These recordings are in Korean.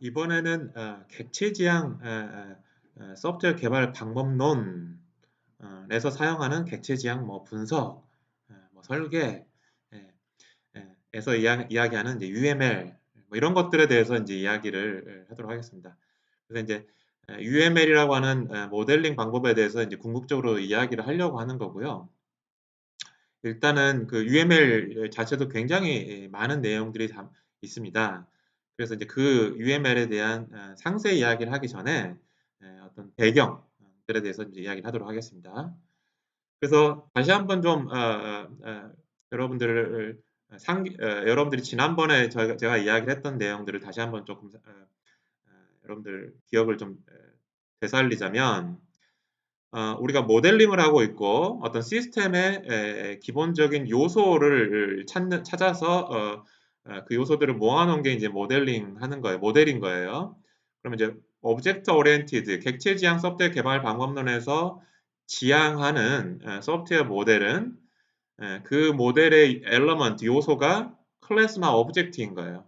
이번에는 어, 객체 지향 어, 어, 소프트웨어 개발 방법론에서 사용하는 객체 지향 뭐 분석, 뭐 설계, 예, 예, 에서 이야 기하는 이제 UML 뭐 이런 것들에 대해서 이제 이야기를 하도록 하겠습니다. 그래서 이제 UML이라고 하는 모델링 방법에 대해서 이제 궁극적으로 이야기를 하려고 하는 거고요. 일단은 그 UML 자체도 굉장히 많은 내용들이 있습니다. 그래서 이제 그 UML에 대한 어, 상세 이야기를 하기 전에 어떤 배경들에 대해서 이제 이야기를 하도록 하겠습니다. 그래서 다시 한번 좀 어, 어, 어, 여러분들을 상, 어, 여러분들이 지난번에 저희가, 제가 이야기를 했던 내용들을 다시 한번 조금 어, 여러분들 기억을 좀 되살리자면 우리가 모델링을 하고 있고 어떤 시스템의 기본적인 요소를 찾는 찾아서 아, 그 요소들을 모아놓은 게 이제 모델링 하는 거예요. 모델인 거예요. 그러면 이제 오브젝트 오리엔티드 객체 지향 소프트웨어 개발 방법론에서 지향하는 소프트웨어 모델은 그 모델의 엘러먼트 요소가 클래스나 오브젝트인 거예요.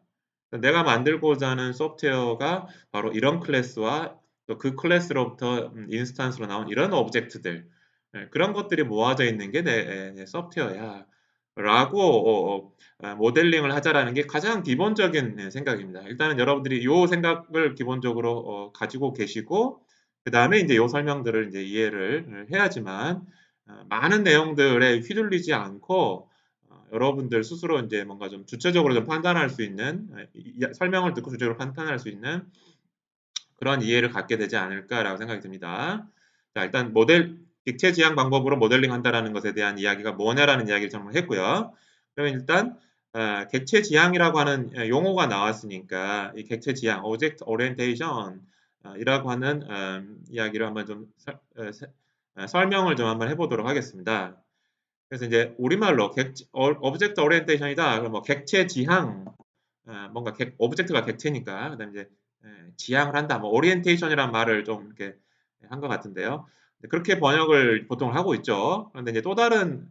내가 만들고자 하는 소프트웨어가 바로 이런 클래스와 또 그 클래스로부터 음, 인스턴스로 나온 이런 오브젝트들 그런 것들이 모아져 있는 게 내 소프트웨어야. 라고 어, 어, 아, 모델링을 하자라는 게 가장 기본적인 네, 생각입니다. 일단은 여러분들이 이 생각을 기본적으로 어, 가지고 계시고 그 다음에 이제 이 설명들을 이제 이해를 해야지만 어, 많은 내용들에 휘둘리지 않고 어, 여러분들 스스로 이제 뭔가 좀 주체적으로 좀 판단할 수 있는 설명을 듣고 주체적으로 판단할 수 있는 그런 이해를 갖게 되지 않을까라고 생각이 듭니다. 자, 일단 모델 객체 지향 방법으로 모델링 한다라는 것에 대한 이야기가 뭐냐라는 이야기를 좀 했고요. 그러면 일단 어, 객체 지향이라고 하는 용어가 나왔으니까 이 객체 지향, object orientation 어, 이라고 하는 어, 이야기를 한번 좀 서, 어, 세, 어, 설명을 좀 한번 해보도록 하겠습니다. 그래서 이제 우리말로 객, 오브젝트 오리엔테이션이다. 그럼 뭐 객체 지향, 어, 뭔가 객, 오브젝트가 객체니까 그다음 이제 지향을 한다. 뭐 오리엔테이션이라는 말을 좀 이렇게 한 것 같은데요. 그렇게 번역을 보통 하고 있죠. 그런데 이제 또 다른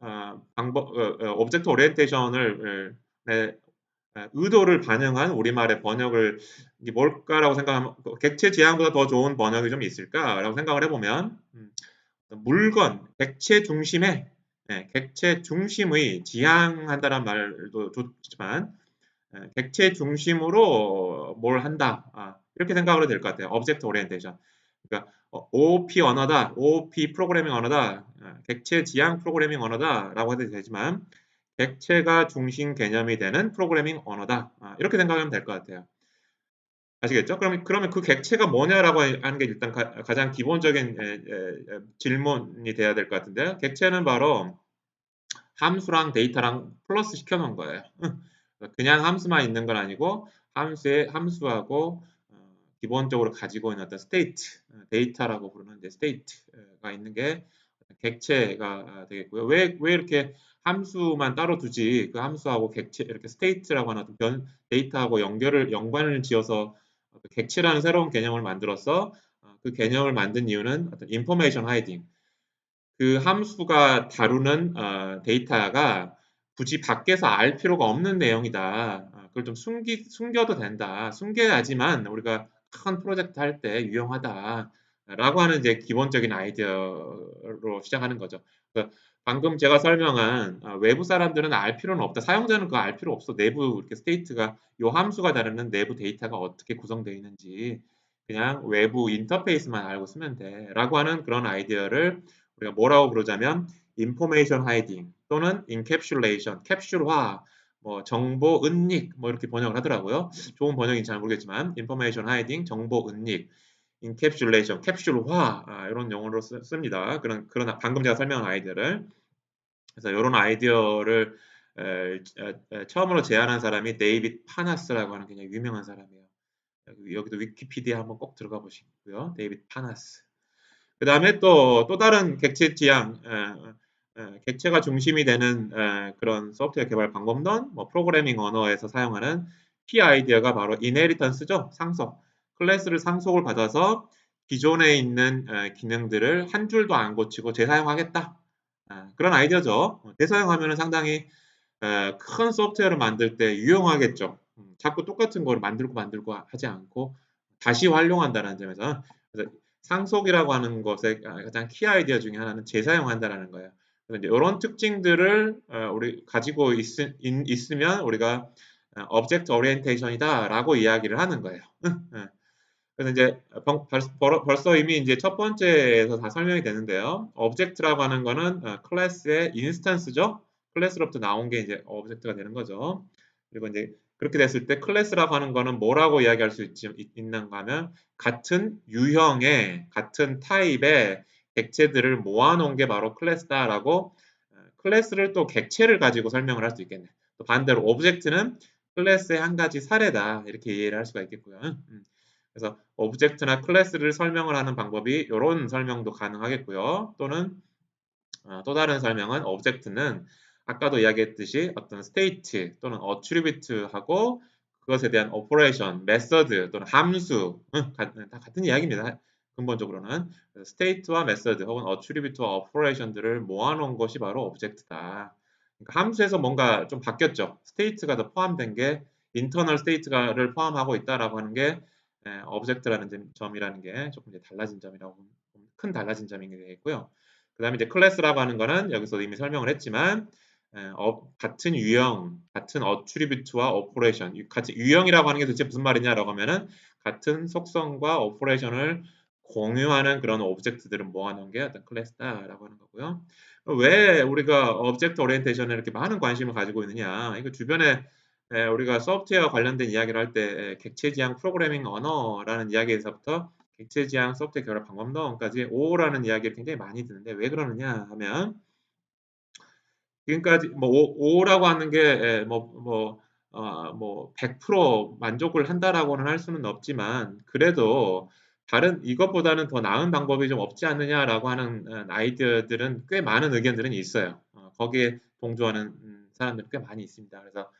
어, 방법, 어, 어, 오브젝트 오리엔테이션을 네, 의도를 반영한 우리말의 번역을 이게 뭘까라고 생각하면 그 객체 지향보다 더 좋은 번역이 좀 있을까라고 생각을 해보면 음, 물건, 객체 중심의 네, 객체 중심의 지향한다는 말도 좋지만 네, 객체 중심으로 뭘 한다 아, 이렇게 해도 될것 같아요. 오브젝트 오리엔테이션. 그러니까 OOP 언어다, OOP 프로그래밍 언어다, 어, 객체 지향 프로그래밍 언어다라고 해도 되지만 객체가 중심 개념이 되는 프로그래밍 언어다 아, 이렇게 생각하면 될 것 같아요. 아시겠죠? 그러면 그러면 그 객체가 뭐냐라고 하는 게 일단 가, 장 기본적인 에, 에, 에, 질문이 돼야 될 것 같은데요. 객체는 바로 함수랑 데이터랑 플러스 시켜놓은 거예요. 그냥 함수만 있는 건 아니고 함수의 함수하고 기본적으로 가지고 있는 어떤 스테이트, 데이터라고 부르는 이제 스테이트가 있는 게 객체가 되겠고요. 왜, 왜 이렇게 함수만 따로 두지 그 함수하고 객체 이렇게 스테이트라고 하는 변, 데이터하고 연결을 연관을 지어서 객체라는 새로운 개념을 만들어서 어, 그 개념을 만든 이유는 어떤 인포메이션 하이딩 그 함수가 다루는 어, 데이터가 굳이 밖에서 알 필요가 없는 내용이다. 어, 그걸 좀 숨기, 숨겨도 된다. 숨겨야지만 우리가 큰 프로젝트 할 때 유용하다라고 하는 이제 기본적인 아이디어로 시작하는 거죠. 방금 제가 설명한 어, 외부 사람들은 알 필요는 없다. 사용자는 그거 알 필요 없어. 내부 이렇게 스테이트가 요 함수가 다루는 내부 데이터가 어떻게 구성되어 있는지 그냥 외부 인터페이스만 알고 쓰면 돼라고 하는 그런 아이디어를 우리가 뭐라고 부르자면 인포메이션 하이딩 또는 인캡슐레이션, 캡슐화 뭐 정보 은닉 뭐 이렇게 번역을 하더라고요. 좋은 번역인지 잘 모르겠지만 information hiding 정보 은닉 encapsulation 캡슐화 아, 이런 용어로 쓰, 씁니다. 그런 그런 방금 제가 설명한 아이디어를 그래서 이런 아이디어를 에, 에, 에, 처음으로 제안한 사람이 데이빗 파나스라고 하는 굉장히 유명한 사람이에요. 여기도 위키피디아 한번 꼭 들어가 보시고요. 데이빗 파나스. 그 다음에 또, 또 다른 객체 지향, 객체가 중심이 되는 그런 소프트웨어 개발 방법론, 뭐 프로그래밍 언어에서 사용하는 키 아이디어가 바로 이네리턴스죠. 상속. 클래스를 상속을 받아서 기존에 있는 기능들을 한 줄도 안 고치고 재사용하겠다. 그런 아이디어죠. 재사용하면 상당히 큰 소프트웨어를 만들 때 유용하겠죠. 음, 자꾸 똑같은 걸 만들고 만들고 하지 않고 다시 활용한다는 점에서 상속이라고 하는 것의 가장 키 아이디어 중에 하나는 재사용한다라는 거예요. 이런 특징들을 어, 우리 가지고 있, 으면 우리가 object orientation이다라고 이야기를 하는 거예요. 그래서 이제 벌써 이미 이제 첫 번째에서 다 설명이 되는데요. object라고 하는 거는 클래스의 인스턴스죠. 클래스로부터 나온 게 이제 object가 되는 거죠. 그리고 이제 그렇게 됐을 때 클래스라고 하는 거는 뭐라고 이야기할 수 있, 있는가 하면 같은 유형의 같은 타입의 객체들을 모아놓은 게 바로 클래스다라고 클래스를 또 객체를 가지고 설명을 할 수 있겠네. 또 반대로 오브젝트는 클래스의 한 가지 사례다 이렇게 이해를 할 수가 있겠고요. 음. 그래서 오브젝트나 클래스를 설명을 하는 방법이 이런 설명도 가능하겠고요. 또는 어, 또 다른 설명은 오브젝트는 아까도 이야기했듯이 어떤 스테이트 또는 어트리뷰트하고 그것에 대한 오퍼레이션, 메서드 또는 함수 응, 다 같은 이야기입니다. 근본적으로는 스테이트와 메서드 혹은 어트리뷰트와 오퍼레이션들을 모아놓은 것이 바로 오브젝트다. 그러니까 함수에서 뭔가 좀 바뀌었죠. 스테이트가 더 포함된 게 인터널 스테이트를 포함하고 있다라고 하는 게 오브젝트라는 점이라는 게 조금 이제 달라진 점이라고 큰 달라진 점이 되겠고요. 그 다음에 이제 클래스라고 하는 거는 여기서 이미 설명을 했지만 어, 같은 유형, 같은 어트리뷰트와 오퍼레이션, 같이 유형이라고 하는 게 도대체 무슨 말이냐라고 하면은 같은 속성과 오퍼레이션을 공유하는 그런 오브젝트들을 모아놓은 게 어떤 클래스다라고 하는 거고요. 왜 우리가 오브젝트 오리엔테이션에 이렇게 많은 관심을 가지고 있느냐? 이거 주변에 우리가 소프트웨어 관련된 이야기를 할 때 객체 지향 프로그래밍 언어라는 이야기에서부터 객체 지향 소프트웨어 결합 방법론까지 O라는 이야기를 굉장히 많이 듣는데 왜 그러느냐 하면 지금까지 뭐 O, 라고 하는 게 뭐뭐 어, 뭐100% 만족을 한다라고는 할 수는 없지만 그래도 다른 이것보다는 더 나은 방법이 좀 없지 않느냐라고 하는 어, 아이디어들은 꽤 많은 의견들은 있어요. 어, 거기에 동조하는 음, 사람들은 꽤 많이 있습니다. 그래서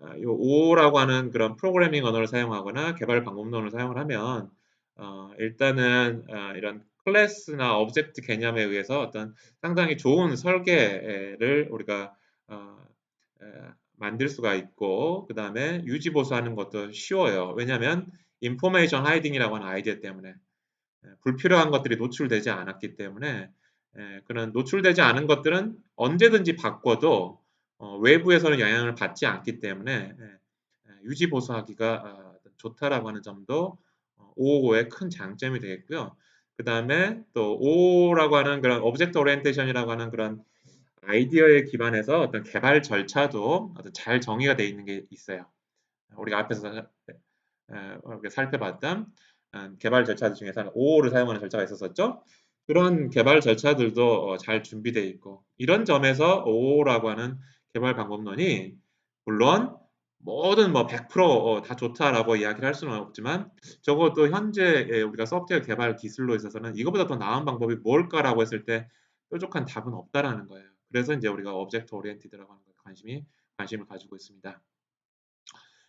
어, 이 O라고 하는 그런 프로그래밍 언어를 사용하거나 개발 방법론을 사용을 하면 어, 일단은 어, 이런 클래스나 오브젝트 개념에 의해서 어떤 상당히 좋은 설계를 우리가 어, 에, 만들 수가 있고 그 다음에 유지 보수하는 것도 쉬워요. 왜냐하면 인포메이션 하이딩이라고 하는 아이디어 때문에 에, 불필요한 것들이 노출되지 않았기 때문에 에, 그런 노출되지 않은 것들은 언제든지 바꿔도 어, 외부에서는 영향을 받지 않기 때문에 유지 보수하기가 어, 좋다라고 하는 점도 555의 큰 장점이 되겠고요. 그 다음에 또 O라고 하는 그런 오브젝트 오리엔테이션이라고 하는 그런 아이디어에 기반해서 어떤 개발 절차도 어떤 잘 정의가 되어 있는 게 있어요. 우리가 앞에서 살펴봤던 음, 개발 절차들 중에서는 OO를 사용하는 절차가 있었었죠. 그런 개발 절차들도 어, 잘 준비되어 있고 이런 점에서 OO라고 하는 개발 방법론이 물론 뭐든 뭐 100%다 어, 좋다라고 이야기를 할 수는 없지만 적어도 현재 우리가 소프트웨어 개발 기술로 있어서는 이거보다 더 나은 방법이 뭘까라고 했을 때 뾰족한 답은 없다라는 거예요. 그래서 이제 우리가 오브젝트 오리엔티드라고 하는 관심이 관심을 가지고 있습니다.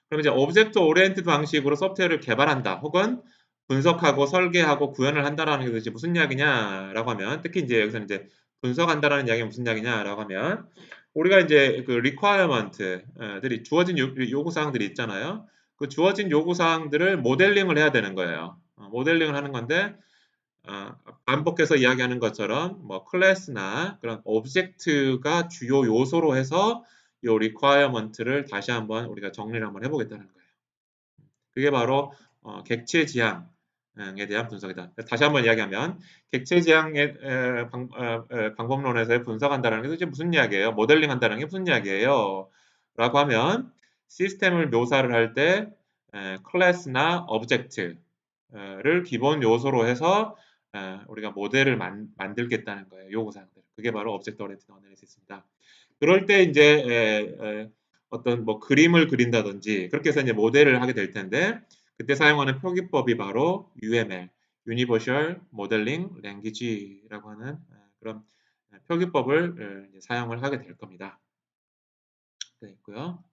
그럼 이제 오브젝트 오리엔티드 방식으로 소프트웨어를 개발한다 혹은 분석하고 설계하고 구현을 한다라는 게 이제 무슨 이야기냐라고 하면 특히 이제 여기서 이제 분석한다라는 이야기가 무슨 이야기냐라고 하면 우리가 이제 그 requirement들이 주어진 요구 사항들이 있잖아요. 그 주어진 요구 사항들을 모델링을 해야 되는 거예요. 어, 모델링을 하는 건데 어, 반복해서 이야기하는 것처럼 뭐 클래스나 그런 오브젝트가 주요 요소로 해서 요 requirement를 다시 한번 우리가 정리를 한번 해보겠다는 거예요. 그게 바로 어, 객체 지향 에 대한 분석이다. 다시 한번 이야기하면 객체 지향의 방, 어, 법론에서 분석한다는 게 이제 무슨 이야기예요? 모델링 한다는 게 무슨 이야기예요? 라고 하면 시스템을 묘사를 할 때 클래스나 오브젝트를 기본 요소로 해서 우리가 모델을 만, 들겠다는 거예요. 요구 사항들. 그게 바로 오브젝트 오리엔티드 어널리시스입니다. 그럴 때 이제 어떤 뭐 그림을 그린다든지 그렇게 해서 이제 모델을 하게 될 텐데 그때 사용하는 표기법이 바로 UML, Universal Modeling Language라고 하는 그런 표기법을 사용을 하게 될 겁니다. 네, 있고요.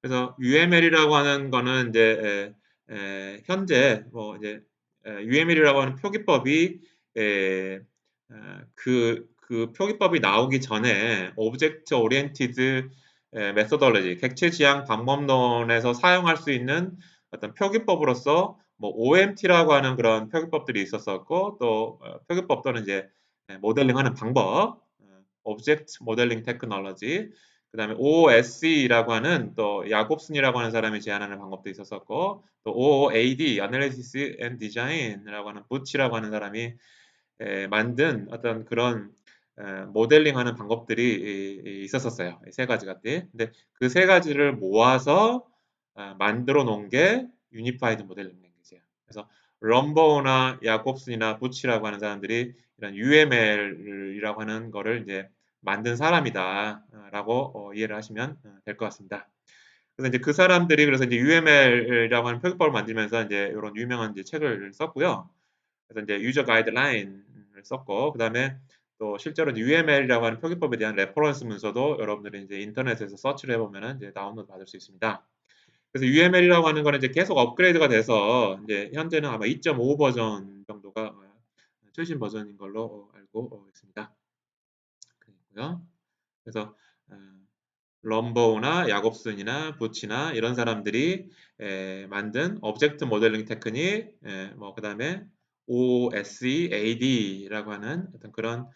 그래서 UML이라고 하는 거는 이제 에, 에, 현재 뭐 이제 에, UML이라고 하는 표기법이 그, 그 표기법이 나오기 전에 오브젝트 오리엔티드 메소돌로지, 객체 지향 방법론에서 사용할 수 있는 어떤 표기법으로서 뭐 OMT라고 하는 그런 표기법들이 있었었고 또 어, 표기법 또는 이제 모델링하는 방법, Object Modeling Technology, 그 다음에 OSE라고 하는 또 야곱슨이라고 하는 사람이 제안하는 방법도 있었었고 또 OOAD, Analysis and Design이라고 하는 부치라고 하는 사람이 에, 만든 어떤 그런 에, 모델링하는 방법들이 있었었어요. 세 가지가. 근데 그 세 가지를 모아서 아, 만들어 놓은 게 유니파이드 모델링 랭귀지예요. 그래서 럼버나 야곱슨이나 부치라고 하는 사람들이 이런 UML이라고 하는 거를 이제 만든 사람이다라고 어, 이해를 하시면 어, 될것 같습니다. 그래서 이제 그 사람들이 그래서 이제 UML이라고 하는 표기법을 만들면서 이제 이런 유명한 이제 책을 썼고요. 그래서 이제 유저 가이드라인을 썼고 그 다음에 또 실제로 UML이라고 하는 표기법에 대한 레퍼런스 문서도 여러분들이 이제 인터넷에서 서치를 해보면은 이제 다운로드 받을 수 있습니다. 그래서 UML이라고 하는 거는 이제 계속 업그레이드가 돼서 이제 현재는 아마 2.5 버전 정도가 어, 최신 버전인 걸로 알고 있습니다. 그리고요. 그래서 어, 럼버우나 야곱슨이나 부치나 이런 사람들이 에, 만든 오브젝트 모델링 테크닉, 뭐 그다음에 OSEAD라고 하는 어떤 그런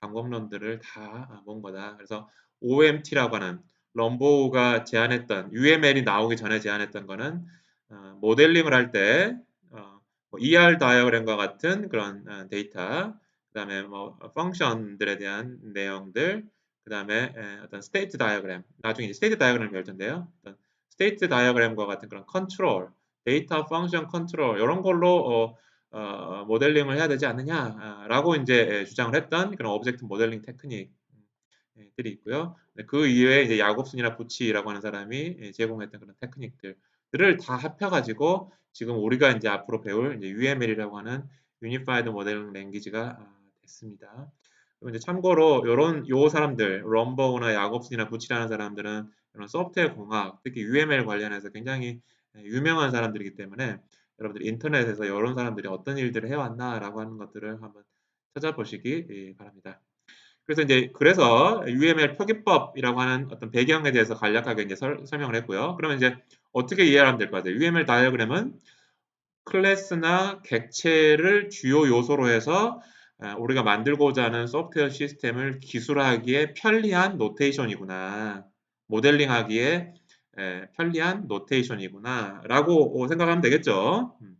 방법론들을 다 모은 거다. 그래서 OMT라고 하는 럼보우가 제안했던 UML이 나오기 전에 제안했던 거는 어, 모델링을 할때 어, 뭐 ER 다이어그램과 같은 그런 어, 데이터, 그 다음에 뭐 펑션들에 대한 내용들, 그 다음에 어떤 스테이트 다이어그램, 나중에 이제 스테이트 다이어그램을 배울 텐데요. 어떤 스테이트 다이어그램과 같은 그런 컨트롤, 데이터 펑션 컨트롤 이런 걸로 어, 어, 모델링을 해야 되지 않느냐라고 이제 주장을 했던 그런 오브젝트 모델링 테크닉 들이 있고요. 네, 그 이외에 이제 야곱슨이나 부치라고 하는 사람이 예, 제공했던 그런 테크닉들을 다 합해가지고 지금 우리가 이제 앞으로 배울 이제 UML이라고 하는 Modeling Language가 아, 됐습니다. 이제 참고로 이런 요 사람들 럼버나 야곱슨이나 부치라는 사람들은 이런 소프트웨어 공학 특히 UML 관련해서 굉장히 예, 유명한 사람들이기 때문에 여러분들 인터넷에서 이런 사람들이 어떤 일들을 해왔나라고 하는 것들을 한번 찾아보시기 예, 바랍니다. 그래서 이제 그래서 UML 표기법이라고 하는 어떤 배경에 대해서 간략하게 이제 설, 명을 했고요. 그러면 이제 어떻게 이해하면 될 것 같아요. UML 다이어그램은 클래스나 객체를 주요 요소로 해서 우리가 만들고자 하는 소프트웨어 시스템을 기술하기에 편리한 노테이션이구나. 모델링하기에 편리한 노테이션이구나. 라고 생각하면 되겠죠. 음.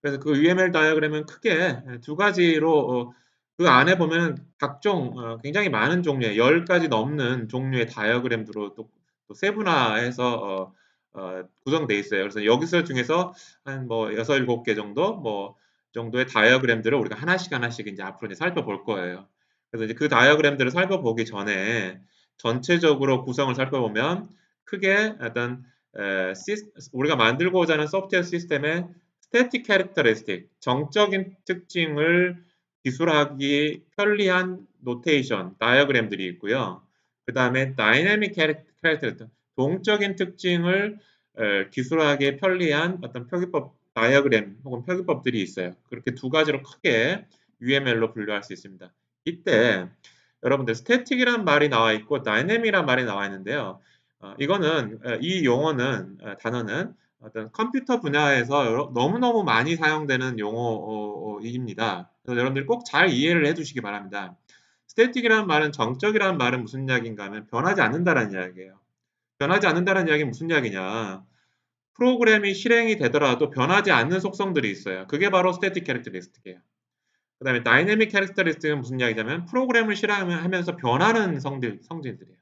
그래서 그 UML 다이어그램은 크게 두 가지로 어, 그 안에 보면 각종 어, 굉장히 많은 종류의 10가지 넘는 종류의 다이어그램으로 또, 또 세분화해서 어, 어, 구성되어 있어요. 그래서 여기서 중에서 한 뭐 6, 7개 정도 뭐 정도의 다이어그램들을 우리가 하나씩 하나씩 이제 앞으로 이제 살펴볼 거예요. 그래서 이제 그 다이어그램들을 살펴보기 전에 전체적으로 구성을 살펴보면 크게 어떤 에, 시스, 우리가 만들고자 하는 소프트웨어 시스템의 스태틱 캐릭터리스틱, 정적인 특징을 기술하기 편리한 노테이션, 다이어그램들이 있고요. 그 다음에 다이내믹 캐릭터, 동적인 특징을 기술하기 편리한 어떤 표기법 다이어그램 혹은 표기법들이 있어요. 그렇게 두 가지로 크게 UML로 분류할 수 있습니다. 이때 여러분들 스태틱이란 말이 나와 있고 다이내믹이란 말이 나와 있는데요. 어, 이거는 이 용어는 어, 단어는 어떤 컴퓨터 분야에서 너무너무 많이 사용되는 용어입니다. 그래서 여러분들이 꼭 잘 이해를 해두시기 바랍니다. 스태틱이라는 말은 정적이라는 말은 무슨 이야기인가 하면 변하지 않는다는 이야기예요. 변하지 않는다는 이야기는 무슨 이야기냐. 프로그램이 실행이 되더라도 변하지 않는 속성들이 있어요. 그게 바로 스태틱 캐릭터리스틱이에요. 그 다음에 다이내믹 캐릭터리스틱은 무슨 이야기냐면 프로그램을 실행하면서 변하는 성질, 성질들이에요.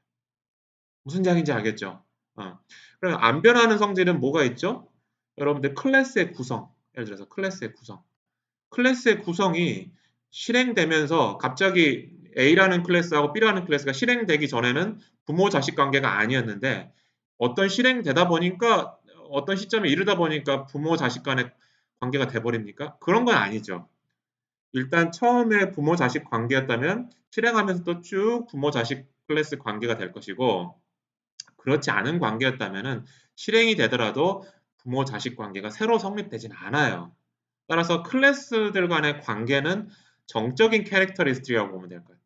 무슨 이야기인지 알겠죠? 어. 그럼 안 변하는 성질은 뭐가 있죠? 여러분들 클래스의 구성, 예를 들어서 클래스의 구성. 클래스의 구성이 실행되면서 갑자기 A라는 클래스하고 B라는 클래스가 실행되기 전에는 부모 자식 관계가 아니었는데 어떤 실행되다 보니까 어떤 시점에 이르다 보니까 부모 자식 간의 관계가 돼버립니까? 그런 건 아니죠. 일단 처음에 부모 자식 관계였다면 실행하면서 또 쭉 부모 자식 클래스 관계가 될 것이고 그렇지 않은 관계였다면 실행이 되더라도 부모 자식 관계가 새로 성립되진 않아요. 따라서 클래스들 간의 관계는 정적인 캐릭터리스트라고 보면 될 것 같아요.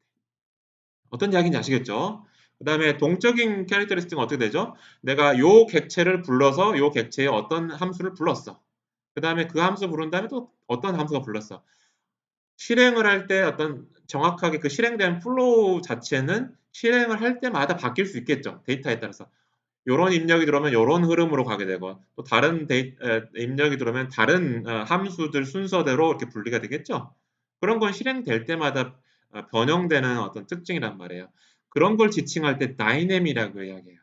어떤 이야기인지 아시겠죠? 그 다음에 동적인 캐릭터리스틱은 어떻게 되죠? 내가 요 객체를 불러서 요 객체의 어떤 함수를 불렀어. 그 다음에 그 함수 부른 다음에 또 어떤 함수가 불렀어. 실행을 할 때 어떤 정확하게 그 실행된 플로우 자체는 실행을 할 때마다 바뀔 수 있겠죠. 데이터에 따라서. 요런 입력이 들어오면 요런 흐름으로 가게 되고 또 다른 데이, 에, 입력이 들어오면 다른 어, 함수들 순서대로 이렇게 분리가 되겠죠. 그런 건 실행될 때마다 어, 변형되는 어떤 특징이란 말이에요. 그런 걸 지칭할 때 다이내미라고 이야기해요.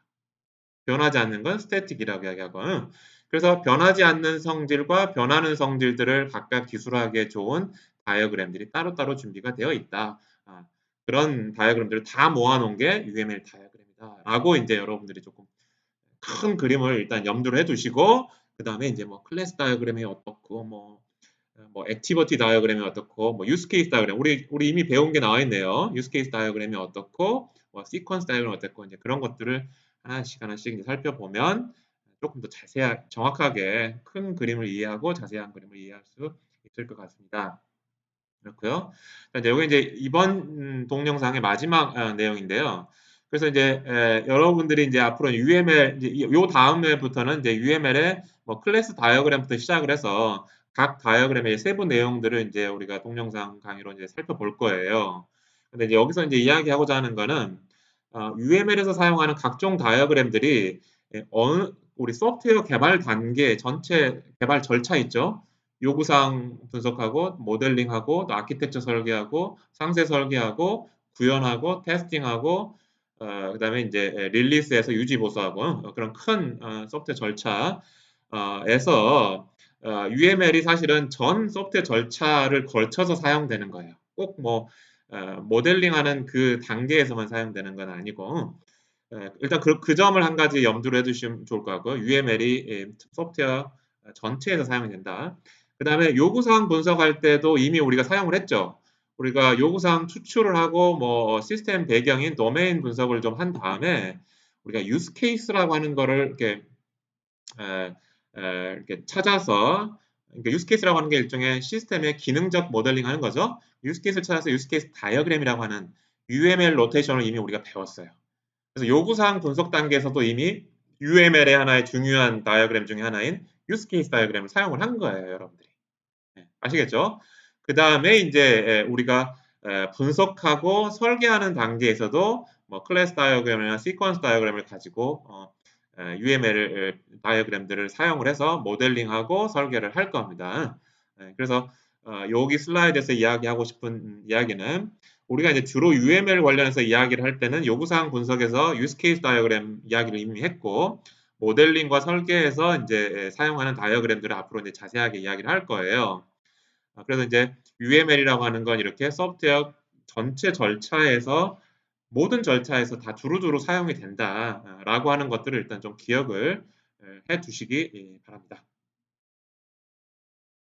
변하지 않는 건 스태틱이라고 이야기하고 그래서 변하지 않는 성질과 변하는 성질들을 각각 기술하기에 좋은 다이어그램들이 따로따로 준비가 되어 있다. 아, 그런 다이어그램들을 다 모아놓은 게 UML 다이어그램이다. 라고 이제 여러분들이 조금 큰 그림을 일단 염두를 해두시고 그 다음에 이제 뭐 클래스 다이어그램이 어떻고 뭐, 뭐 액티버티 다이어그램이 어떻고 뭐 유스케이스 다이어그램 우리 우리 이미 배운 게 나와 있네요. 유스케이스 다이어그램이 어떻고 뭐 시퀀스 다이어그램이 어떻고 이제 그런 것들을 하나씩 하나씩 이제 살펴보면 조금 더 자세하게 정확하게 큰 그림을 이해하고 자세한 그림을 이해할 수 있을 것 같습니다. 그렇고요. 여기 이제 이번 음, 동영상의 마지막 어, 내용인데요. 그래서 이제 에, 여러분들이 이제 앞으로 UML 이제 요 다음에부터는 이제 UML의 뭐 클래스 다이어그램부터 시작을 해서 각 다이어그램의 세부 내용들을 이제 우리가 동영상 강의로 이제 살펴볼 거예요. 근데 이제 여기서 이제 이야기하고자 하는 거는 어, UML에서 사용하는 각종 다이어그램들이 어느 우리 소프트웨어 개발 단계 전체 개발 절차 있죠. 요구사항 분석하고 모델링하고 또 아키텍처 설계하고 상세 설계하고 구현하고 테스팅하고 어, 그다음에 이제 릴리스에서 유지 보수하고 어, 그런 큰 어, 소프트웨어 절차에서 어, UML이 사실은 전 소프트웨어 절차를 걸쳐서 사용되는 거예요. 꼭뭐 어, 모델링하는 그 단계에서만 사용되는 건 아니고 예, 일단 그, 그 점을 한 가지 염두를 해두시면 좋을 것 같고요. UML이 예, 소프트웨어 전체에서 사용이 된다. 그 다음에 요구사항 분석할 때도 이미 우리가 사용을 했죠. 우리가 요구사항 추출을 하고 뭐 시스템 배경인 도메인 분석을 좀 한 다음에 우리가 유스 케이스라고 하는 거를 이렇게, 에, 에, 이렇게 찾아서 그러니까 유스 케이스라고 하는 게 일종의 시스템의 기능적 모델링 하는 거죠. 유스 케이스를 찾아서 유스 케이스 다이어그램이라고 하는 UML 노테이션을 이미 우리가 배웠어요. 그래서 요구사항 분석 단계에서도 이미 UML의 하나의 중요한 다이어그램 중에 하나인 유스 케이스 다이어그램을 사용을 한 거예요, 여러분들이. 네, 아시겠죠? 그 다음에 이제 우리가 분석하고 설계하는 단계에서도 뭐 클래스 다이어그램이나 시퀀스 다이어그램을 가지고 어, UML 다이어그램들을 사용을 해서 모델링하고 설계를 할 겁니다. 네, 그래서 어, 여기 슬라이드에서 이야기하고 싶은 이야기는 우리가 이제 주로 UML 관련해서 이야기를 할 때는 요구사항 분석에서 유스케이스 다이어그램 이야기를 이미 했고 모델링과 설계에서 이제 사용하는 다이어그램들을 앞으로 이제 자세하게 이야기를 할 거예요. 아, 그래서 이제 UML이라고 하는 건 이렇게 소프트웨어 전체 절차에서 모든 절차에서 다 두루두루 사용이 된다라고 하는 것들을 일단 좀 기억을 해 두시기 바랍니다.